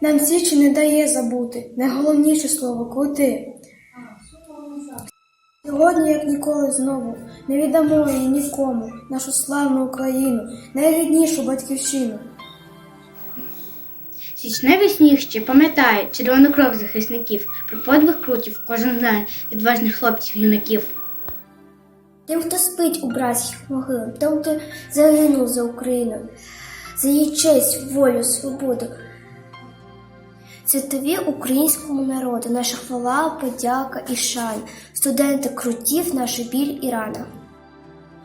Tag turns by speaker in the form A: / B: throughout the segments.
A: Нам січі не дає забути найголовніше слово крути. Сьогодні, як ніколи знову, не віддамо її нікому, нашу славну Україну, найріднішу батьківщину.
B: Січневий сніг ще пам'ятає червону кров захисників, про подвиг крутів кожен знає відважних хлопців юнаків.
A: Тим, хто спить у братських могилах, тим, хто загинув за Україну, за її честь, волю, свободу. Святові українському народу, наша хвала, подяка і шан, студенти крутів, наша біль і рана.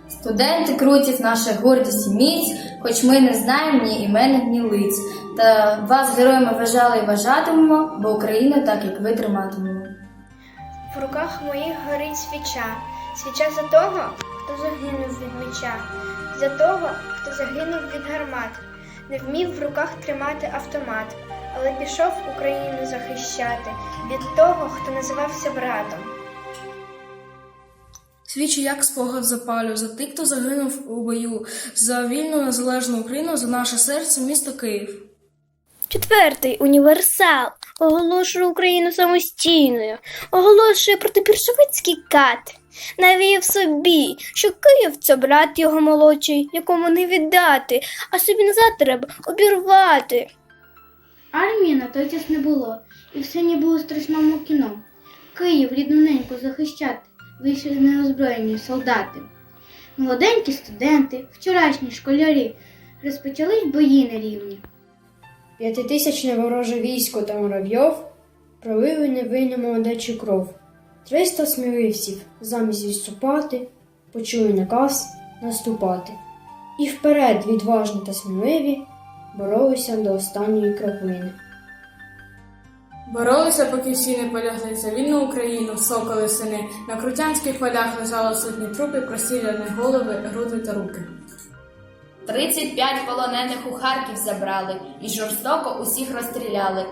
C: Студенти крутів наша гордість і міць, хоч ми не знаємо ні імен, ні лиць. Та вас героями вважали і вважатимемо, бо Україну так, як ви триматимемо.
D: В руках моїх горить свіча, свіча за того, хто загинув від меча, за того, хто загинув від гармат, не вмів в руках тримати автомат, але пішов Україну захищати від того, хто називався братом.
A: Свічі як спогад запалю за тих, хто загинув у бою, за вільну незалежну Україну, за наше серце, місто Київ.
E: Четвертий універсал оголошує Україну самостійною, оголошує проти більшовицький кат. Навіяв собі, що Київ це брат його молодший, якому не віддати, а собі назад треба обірвати.
B: Армії на той час не було, і все ніби у страшному кіно. Київ рідноненько захищати, вийшли неозброєні солдати. Молоденькі студенти, вчорашні школярі, розпочались бої на рівні.
F: П'ятитисячне вороже військо та муравйов пролили невинну молодечу кров. Триста сміливців замість відступати, почули наказ наступати. І вперед відважні та сміливі боролися до останньої краплини.
G: Боролися, поки всі не полягли за вільну Україну, соколи сини. На крутянських полях лежало сотні трупи, простріляні голови, груди та руки.
C: 35 полонених у Харків забрали і жорстоко усіх розстріляли.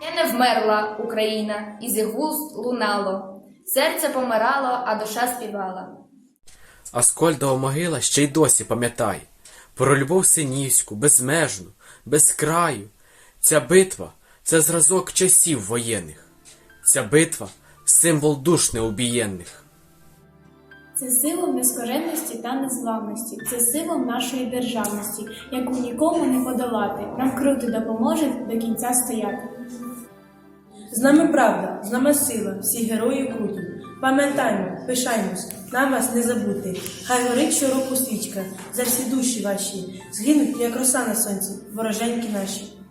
C: Ще не вмерла Україна, і з їх вуст лунало. Серце помирало, а душа співала.
H: Аскольдова могила ще й досі пам'ятай про любов синівську, безмежну, без краю. Ця битва це зразок часів воєнних. Ця битва символ душ неубієнних.
I: Це символ нескоренності та незламності, це символ нашої державності, яку нікому не подолати. Нам круто допоможе до кінця стояти.
J: З нами правда, з нами сила, всі герої круті. Пам'ятаймо, пишаймось, нам вас не забути. Хай горить щороку свічка за всі душі ваші, згинуть, як роса на сонці, вороженьки наші.